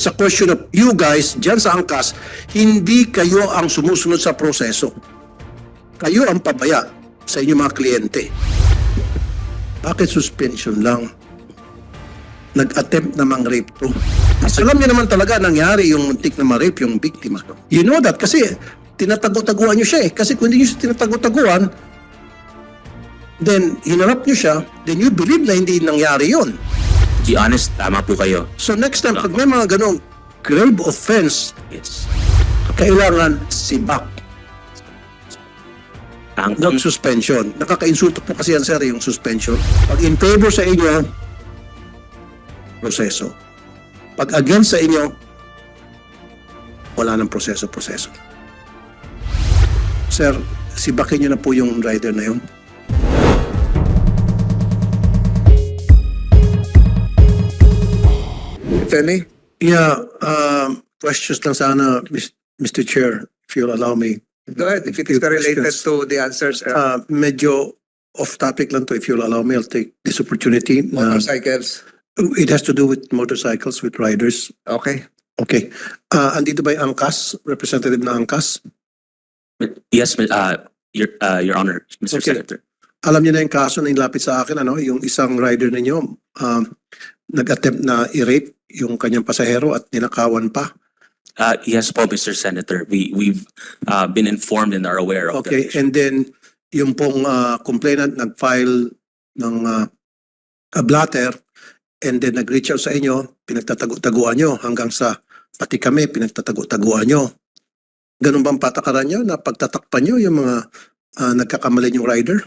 It's a question of you guys, dyan sa angkas, hindi kayo ang sumusunod sa proseso. Kayo ang pabaya sa inyong mga kliyente. Bakit suspension lang? Nag-attempt na mang-rape to. Mas alam niyo naman talaga nangyari yung muntik na ma-rape yung biktima. You know that kasi tinatago-taguan niyo siya eh. Kasi kung hindi niyo siya tinatago-taguan, then hinarap niyo siya, then you believe na hindi nangyari yon. Be honest, tama po kayo. So next time, pag may mga ganong grave offense, Yes. kailangan sibak, Ang, not suspension. Nakaka-insulto po kasi yan, sir, yung suspension. Pag in favor sa inyo, proseso. Pag against sa inyo, wala nang proseso-proseso. Sir, sibakin niyo na po yung rider na yun. Attorney? Yeah, um, questions lang sana, Mis- Mr. Chair, if you'll allow me. Go ahead, if it is related to the answers, uh, Uh, medyo off-topic lang to, if you'll allow me, I'll take this opportunity. Uh, motorcycles. it has to do with motorcycles, with riders. Okay. Okay. Uh, andito ba yung Angkas? Representative na Angkas? yes, uh, your, uh, Your Honor, Mr. Okay. Senator. Alam niyo na yung kaso na inilapit sa akin, ano? Yung isang rider ninyo, um, nag-attempt na i-rape yung kanyang pasahero at ninakawan pa. Uh, yes po, Mr. Senator. We, we've uh, been informed and are aware of Okay, that. and then yung pong uh, complainant nag-file ng uh, a blatter and then nag-reach out sa inyo, pinagtatago-taguan nyo hanggang sa pati kami pinagtatago-taguan nyo. Ganun bang patakaran nyo na pagtatakpan nyo yung mga uh, nagkakamali yung rider?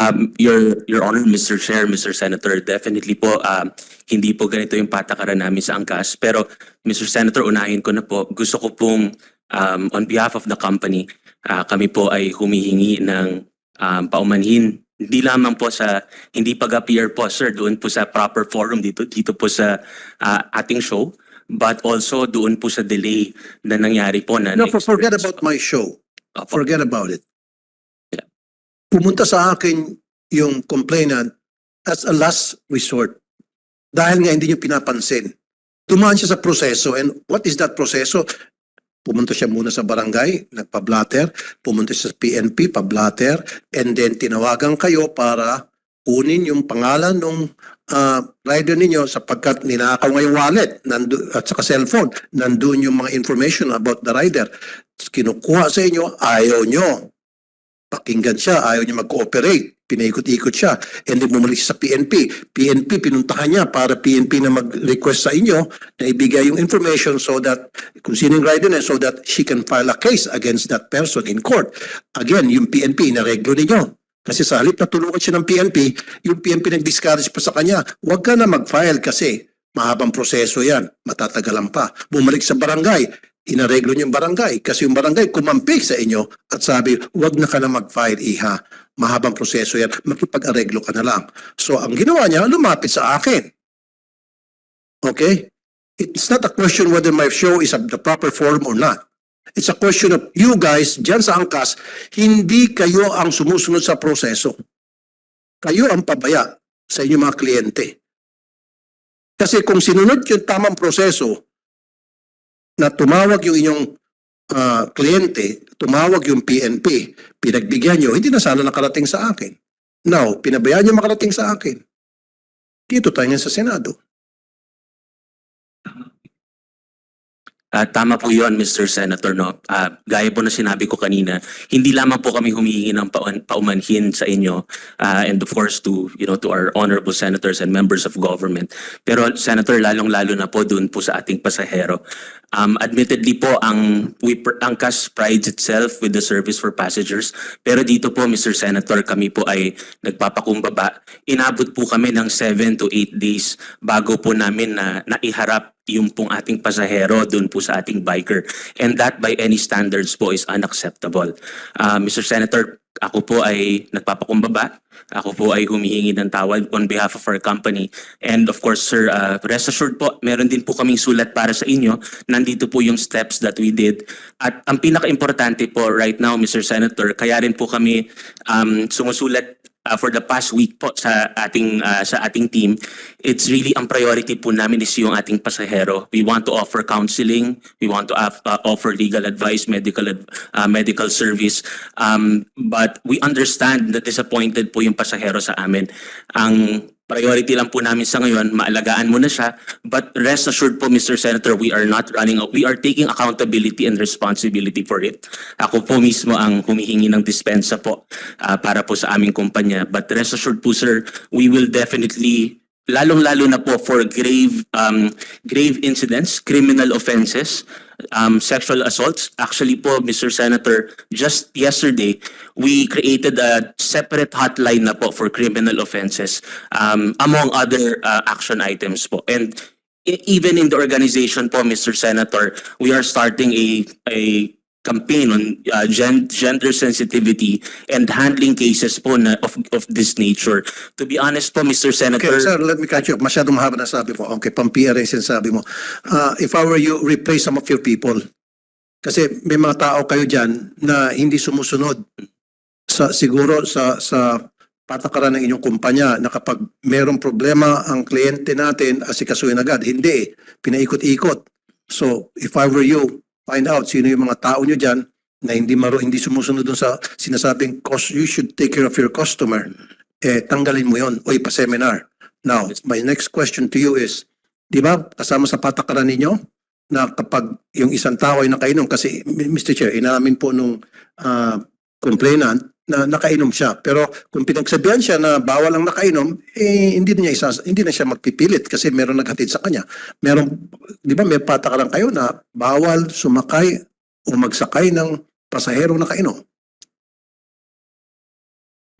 Um, your, Your Honor, Mr. Chair, Mr. Senator, definitely po, um, hindi po ganito yung patakaran namin sa angkas. Pero, Mr. Senator, unahin ko na po, gusto ko pong, um, on behalf of the company, uh, kami po ay humihingi ng um, paumanhin. Hindi lamang po sa, hindi pag-appear po, sir, doon po sa proper forum dito, dito po sa uh, ating show, but also doon po sa delay na nangyari po na No, for, forget about my show. Opo. Forget about it. Pumunta sa akin yung complainant as a last resort. Dahil nga hindi nyo pinapansin. Tumaan siya sa proseso and what is that proseso? Pumunta siya muna sa barangay, nagpa-blatter, pumunta siya sa PNP, pa-blatter, and then tinawagan kayo para kunin yung pangalan ng rider ninyo sapagkat ninakaw nga yung wallet nandu, at saka cellphone. Nandun yung mga information about the rider. Kinukuha sa inyo, ayaw nyo. Pakinggan siya, ayaw niya mag-cooperate. Pinaikot-ikot siya. And then bumalik siya sa PNP. PNP, pinuntahan niya para PNP na mag-request sa inyo na ibigay yung information so that, kung sino yung rider so that she can file a case against that person in court. Again, yung PNP, inareglo ninyo. Kasi sa halip na tulungan siya ng PNP, yung PNP nag-discourage pa sa kanya, huwag ka na mag-file kasi mahabang proseso yan, matatagalan pa. Bumalik sa barangay, inareglo niyo yung barangay kasi yung barangay kumampi sa inyo at sabi, huwag na ka na mag-file, iha. Mahabang proseso yan, makipag-areglo ka na lang. So ang ginawa niya, lumapit sa akin. Okay? It's not a question whether my show is of the proper form or not. It's a question of you guys, dyan sa angkas, hindi kayo ang sumusunod sa proseso. Kayo ang pabaya sa inyong mga kliyente. Kasi kung sinunod yung tamang proseso na tumawag yung inyong ah, kliyente, tumawag yung PNP, pinagbigyan nyo, hindi na sana nakarating sa akin. Now, pinabayaan nyo makarating sa akin. Dito tayo sa Senado. Ah, tama po yon Mr. Senator. No? Ah, gaya po na sinabi ko kanina, hindi lamang po kami humihingi ng paumanhin sa inyo ah, and of course to, you know, to our honorable senators and members of government. Pero Senator, lalong-lalo na po doon po sa ating pasahero. Um, admittedly po, ang, we, ang CAS prides itself with the service for passengers. Pero dito po, Mr. Senator, kami po ay nagpapakumbaba. Inabot po kami ng 7 to 8 days bago po namin na naiharap yung pong ating pasahero doon po sa ating biker. And that by any standards po is unacceptable. Uh, Mr. Senator, ako po ay nagpapakumbaba. Ako po ay humihingi ng tawad on behalf of our company. And of course, sir, uh, rest assured po, meron din po kaming sulat para sa inyo. Nandito po yung steps that we did. At ang pinaka-importante po right now, Mr. Senator, kaya rin po kami um, sumusulat uh, for the past week po sa ating uh, sa ating team, it's really ang priority po namin is yung ating pasahero. We want to offer counseling, we want to uh, offer legal advice, medical uh, medical service. Um, but we understand that disappointed po yung pasahero sa amin. Ang priority lang po namin sa ngayon, maalagaan mo na siya. But rest assured po, Mr. Senator, we are not running out. We are taking accountability and responsibility for it. Ako po mismo ang humihingi ng dispensa po ah, para po sa aming kumpanya. But rest assured po, sir, we will definitely lalong-lalo na po for grave um, grave incidents, criminal offenses, um, sexual assaults. Actually po, Mr. Senator, just yesterday, we created a separate hotline na po for criminal offenses um, among other uh, action items po. And e- even in the organization po, Mr. Senator, we are starting a a campaign on uh, gen- gender sensitivity and handling cases po na of of this nature. To be honest po, Mr. Senator, Okay, sir, let me catch you up. Masyadong mahaba na sabi mo. Okay, pang-PR yung sinasabi mo. Uh, if I were you, replace some of your people. Kasi may mga tao kayo dyan na hindi sumusunod sa siguro sa sa patakaran ng inyong kumpanya na kapag merong problema ang kliyente natin, asikasuhin agad. Hindi, pinaikot-ikot. So, if I were you, find out sino yung mga tao nyo dyan na hindi maro hindi sumusunod dun sa sinasabing cost you should take care of your customer eh tanggalin mo yon o ipa-seminar. Now, my next question to you is, di ba kasama sa patakaran ninyo na kapag yung isang tao ay nakainom kasi Mr. Chair, inamin po nung ah, complainant na nakainom siya. Pero kung pinagsabihan siya na bawal ang nakainom, eh hindi na niya isas, hindi na siya magpipilit kasi meron naghatid sa kanya. Meron, di ba may patakaran kayo na bawal sumakay o magsakay ng pasaherong nakainom.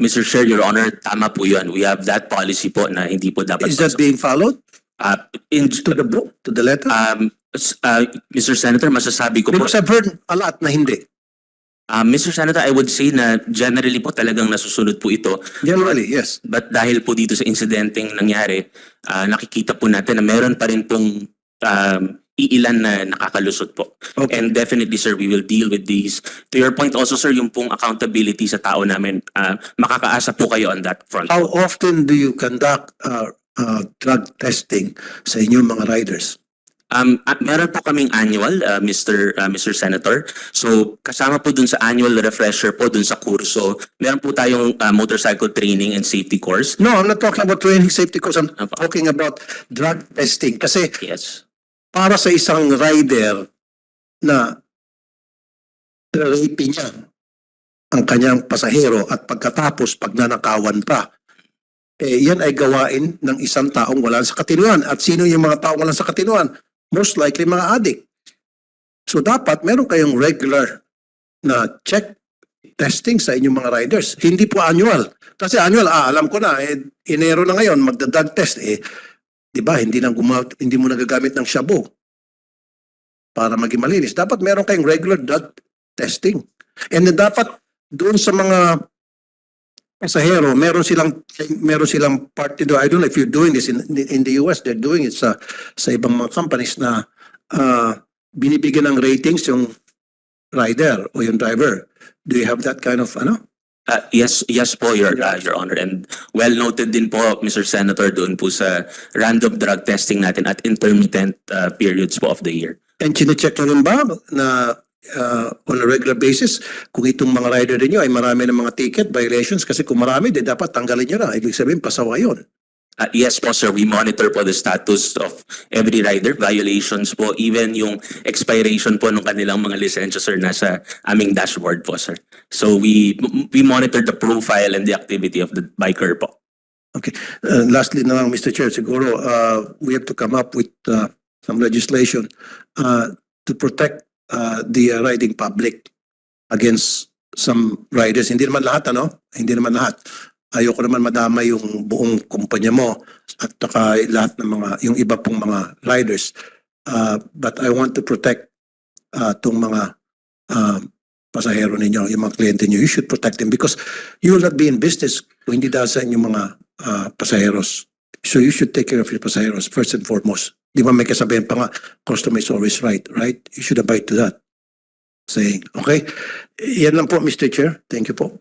Mr. Chair, Your Honor, tama po yun. We have that policy po na hindi po dapat. Is that being followed Uh, in, to the book, to the letter? um, uh, Mr. Senator, masasabi ko po, Because I've heard a lot na hindi. Uh, Mr. Senator, I would say na generally po talagang nasusunod po ito. Generally, yes. But dahil po dito sa insidenteng nangyari, ah, nakikita po natin na meron pa rin pong um, iilan na nakakalusot po. Okay. And definitely, sir, we will deal with these. To your point also, sir, yung pong accountability sa tao namin, ah, makakaasa po kayo on that front. How often do you conduct uh, uh, drug testing sa inyong mga riders? Um, at meron po kaming annual, uh, Mr. uh, Mr. Senator. So, kasama po dun sa annual refresher po dun sa kurso, meron po tayong uh, motorcycle training and safety course. No, I'm not talking about training safety course. I'm Apa. talking about drug testing. Kasi Yes. para sa isang rider na rape niya ang kanyang pasahero at pagkatapos pagnanakawan pa, eh, yan ay gawain ng isang taong wala sa katinuan. At sino yung mga taong wala sa katinuan? Most likely mga addict. So dapat meron kayong regular na check testing sa inyong mga riders. Hindi po annual. Kasi annual, ah, alam ko na, eh, Enero na ngayon, magda-drug test. Eh, di ba, hindi, nang guma- hindi mo nagagamit ng shabu para maging malinis. Dapat meron kayong regular drug testing. And then dapat doon sa mga pasahero, meron silang meron silang party do. I don't know if you're doing this in in the US, they're doing it sa sa ibang mga companies na ah, binibigyan ng ratings yung rider o yung driver. Do you have that kind of ano? Uh, yes, yes po, Your, uh, Your Honor. And well noted din po, Mr. Senator, doon po sa random drug testing natin at intermittent uh, periods po of the year. And chinecheck nyo rin ba na uh, on a regular basis kung itong mga rider ninyo ay marami ng mga ticket violations kasi kung marami, di dapat tanggalin nyo na. Ibig sabihin, pasawa yun. Uh, yes po, sir. We monitor po the status of every rider, violations po, even yung expiration po ng kanilang mga lisensya, sir, nasa aming dashboard po, sir. So we we monitor the profile and the activity of the biker po. Uh, lastly na lang, Mr. Chair, siguro uh, we have to come up with uh, some legislation uh, to protect uh, the uh, riding public against some riders. Hindi naman lahat, ano? Hindi naman lahat. Ayoko naman madama yung buong kumpanya mo at saka lahat ng mga, yung iba pong mga riders. Uh, but I want to protect uh, tong mga uh, pasahero ninyo, yung mga kliyente nyo. You should protect them because you will not be in business kung hindi dahil sa inyong mga uh, pasaheros. So you should take care of your pasaheros first and foremost. Di ba may kasabihan pa nga, customer is always right, right? You should abide to that saying. Okay? Yan lang po, Mr. Chair. Thank you po.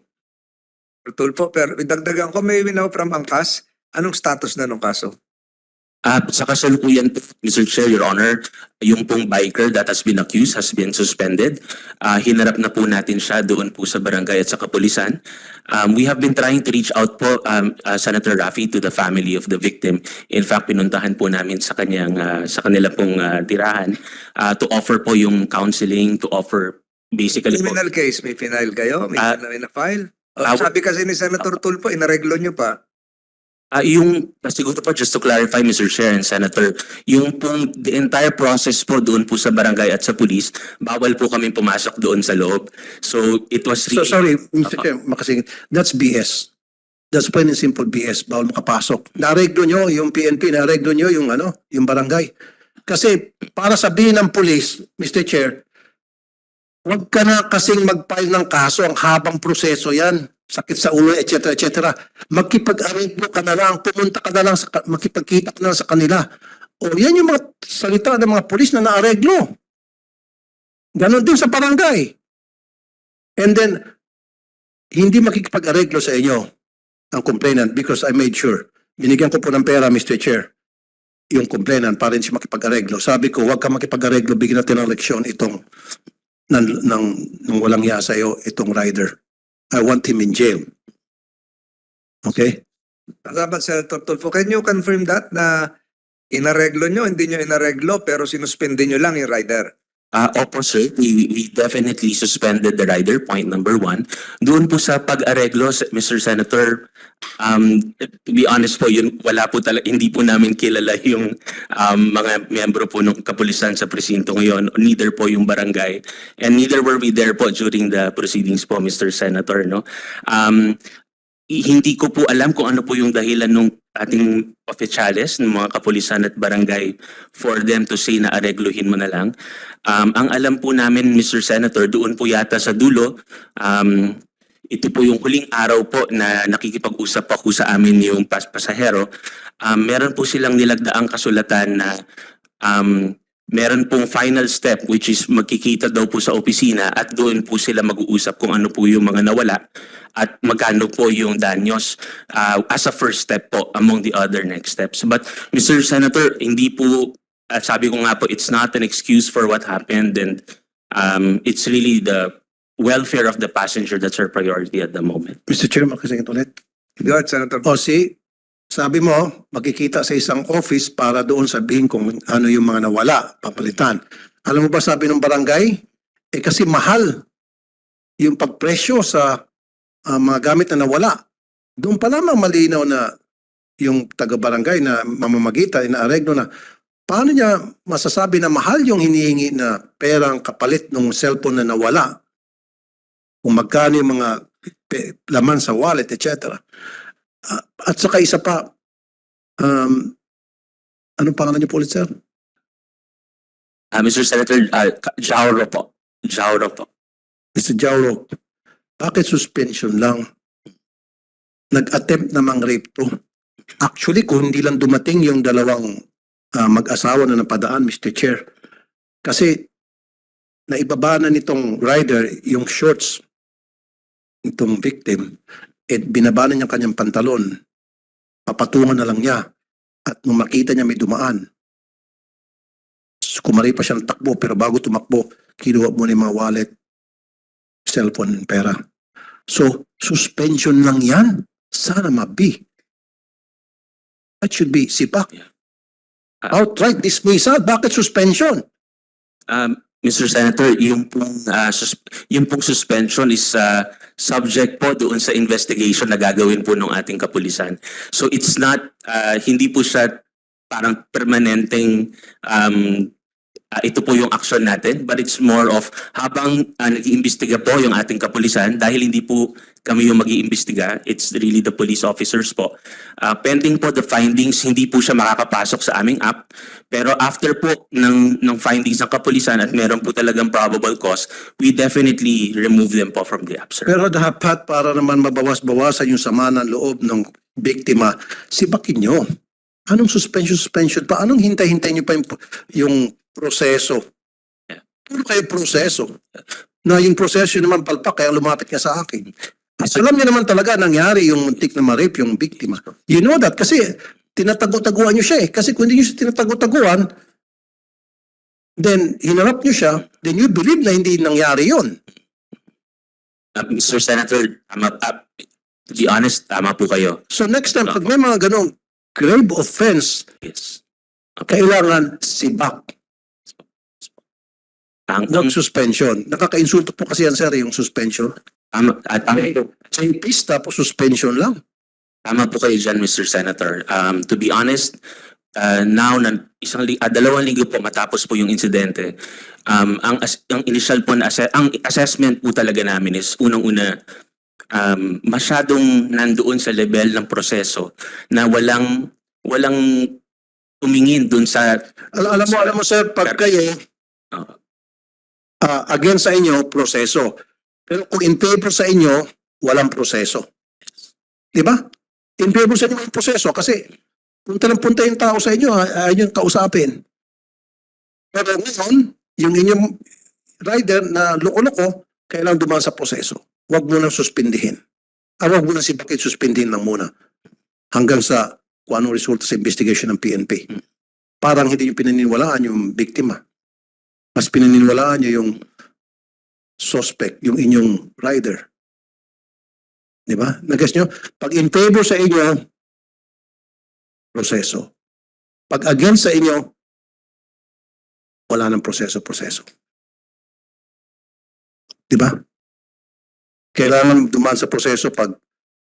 Tulfo, pero idagdagan ko, may winaw from angkas. Anong status na nung kaso? At sa kasalukuyan po, Mr. Chair, Your Honor, yung pong biker that has been accused has been suspended. Ah, hinarap na po natin siya doon po sa barangay at sa kapulisan. Um, we have been trying to reach out po, um, ah, Senator Raffy, to the family of the victim. In fact, pinuntahan po namin sa kanyang, ah, sa kanila pong ah, tirahan ah, to offer po yung counseling, to offer basically po. Criminal case, may final kayo? May, Ah, may na-file? O, ah, sabi kasi ni Senator Tulfo, inareglo nyo pa. Ah, yung siguro po just to clarify Mr. Chair and Senator, yung pong the entire process po doon po sa barangay at sa police, bawal po kami pumasok doon sa loob. So it was So, sorry, Mr. Chair, makasingit. That's BS. That's plain and simple BS. Bawal makapasok. Nareglo nyo yung PNP, nareglo nyo yung ano, yung barangay. Kasi para sabihin ng police, Mr. Chair, huwag ka na kasing mag-file ng kaso, ang habang proseso yan. Sakit sa ulo, etc. etc. Magkipag-arreglo ka na lang, pumunta ka na lang, sa, makipagkita ka na lang sa kanila. O yan yung mga salita ng mga polis na naareglo. Ganon din sa barangay. And then, hindi makikipag-areglo sa inyo ang complainant because I made sure. Binigyan ko po ng pera, Mr. Chair, yung complainant para hindi siya makipag-areglo. Sabi ko, huwag ka makipag-areglo, bigyan natin ng leksyon itong ng, ng, ng walang iya sa iyo, itong rider. I want him in jail. Okay? Salamat, Senator Tulfo. Can you confirm that na inareglo nyo, hindi nyo inareglo, pero sinuspindi nyo lang yung rider? Ah, opo sir, we, we definitely suspended the rider, point number one. Doon po sa pag-areglo, Mr. Senator, um, to be honest po, yun, wala po talaga, hindi po namin kilala yung um, mga miyembro po ng kapulisan sa presinto ngayon, neither po yung barangay, and neither were we there po during the proceedings po, Mr. Senator, no? Um, hindi ko po alam kung ano po yung dahilan ng ating oficiales, ng mga kapulisan at barangay for them to say na aregluhin mo na lang. Um, ang alam po namin, Mr. Senator, doon po yata sa dulo, um, ito po yung huling araw po na nakikipag-usap ako sa amin yung pas pasahero. Um, meron po silang nilagdaang kasulatan na um, meron pong final step which is magkikita daw po sa opisina at doon po sila mag-uusap kung ano po yung mga nawala at magkano po yung danyos uh, as a first step po among the other next steps. But Mr. Senator, hindi po at sabi ko nga po, it's not an excuse for what happened and um, it's really the welfare of the passenger that's our priority at the moment. Mr. Chair, makasingit ulit. Go ahead, Senator. O si, sabi mo, makikita sa isang office para doon sabihin kung ano yung mga nawala, papalitan. Alam mo ba sabi ng barangay? Eh kasi mahal yung pagpresyo sa ah, mga gamit na nawala. Doon pa lamang malinaw na yung taga-barangay na mamamagitan, inaareglo na paano niya masasabi na mahal yung hinihingi na perang kapalit ng cellphone na nawala? Kung magkano yung mga laman sa wallet, etc. Ah, at saka isa pa, um, anong pangalan niyo po ulit, sir? Uh, Mr. Senator, uh, Jauro po. Jauro po. Mr. Jauro, bakit suspension lang? Nag-attempt namang rape to. Actually, kung hindi lang dumating yung dalawang ah, mag-asawa na napadaan, Mr. Chair, kasi naibaba na nitong rider yung shorts nitong victim at binaba na niya kanyang pantalon. Papatungan na lang niya. At nung makita niya may dumaan, kumari pa siya ng takbo pero bago tumakbo, kinuha mo na yung mga wallet, cellphone, pera. So, suspension lang yan. Sana mabi. That should be sipak. Ah. Outright dismissal. Bakit suspension? Um, Mr. Senator, yung pong, uh, sus- yung pong suspension is uh, subject po doon sa investigation na gagawin po ng ating kapulisan. So it's not, uh, hindi po siya parang permanenteng um, uh, ito po yung action natin, but it's more of habang uh, nag-iimbestiga po yung ating kapulisan, dahil hindi po kami yung mag-iimbestiga, it's really the police officers po. Uh, pending po the findings, hindi po siya makakapasok sa aming app, pero after po ng, ng findings ng kapulisan at meron po talagang probable cause, we definitely remove them po from the app, sir. Pero dapat para naman mabawas-bawasan yung sama ng loob ng biktima, sibakin nyo. Anong suspension, suspension pa? Anong hintay-hintay nyo pa yung proseso? Yeah. Puro kayo proseso. Na yung proseso naman palpak, kaya lumapit ka sa akin. At alam niyo naman talaga nangyari yung muntik na ma-rape yung biktima. You know that kasi tinatago-taguan niyo siya eh. Kasi kung hindi niyo siya tinatago-taguan, then hinarap niyo siya, then you believe na hindi nangyari yun. Uh, Mr. Senator, tama, uh, to be honest, tama po kayo. So next time, pag may mga ganong grave offense, Yes. kailangan sibak Ang, ng ang, suspension. Nakaka-insulto po kasi yan, sir, yung suspension. tama, at, tama, Sa pista po, suspension lang. tama po kayo dyan, Mr. Senator. Um, to be honest, uh, now na isang li- ah, dalawang linggo po matapos po yung insidente, um, ang, as- ang initial po na asse- ang assessment po talaga namin is unang-una um, masyadong nandoon sa level ng proseso na walang walang tumingin dun sa Al- alam mo, alam mo, sir, pag kayo. Ah, against sa inyo, proseso. Pero kung in favor sa inyo, walang proseso. Di ba? In favor sa inyo, walang proseso. Kasi, punta ng punta yung tao sa inyo, ayaw nyo kausapin. Pero ngayon, yung inyong rider na loko-loko, kailangan dumaan sa proseso. Huwag mo nang suspindihin. Ah, huwag mo nang si Bakit suspindihin lang muna. Hanggang sa kung anong resulta sa investigation ng PNP. Parang hindi nyo pinaniniwalaan yung biktima mas pinaniniwalaan niyo yung suspect, yung inyong rider. Di ba? Nagas nyo? Pag in favor sa inyo, proseso. Pag against sa inyo, wala nang proseso-proseso. Di ba? Kailangan dumaan sa proseso pag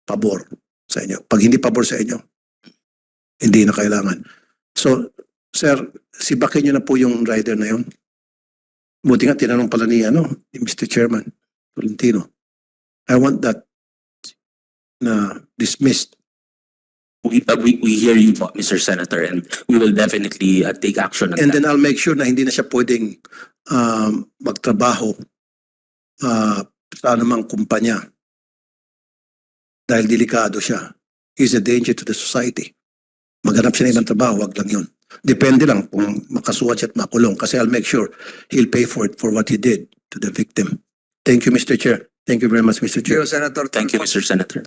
pabor sa inyo. Pag hindi pabor sa inyo, hindi na kailangan. So, sir, sibakin nyo na po yung rider na yun. Buti nga tinanong pala ni ano, ni Mr. Chairman Tolentino. I want that na dismissed. we, uh, we, we hear you po, Mr. Senator and we will definitely uh, take action on And that. then I'll make sure na hindi na siya pwedeng um, magtrabaho uh, sa anumang kumpanya. Dahil delikado siya. He's a danger to the society. Maghanap siya ng ibang trabaho, wag lang yun. Depende lang kung makasuhan siya at makulong. Kasi I'll make sure he'll pay for it for what he did to the victim. Thank you, Mr. Chair. Thank you very much, Mr. Thank you, Chair. Senator. Thank you. Mr. Senator.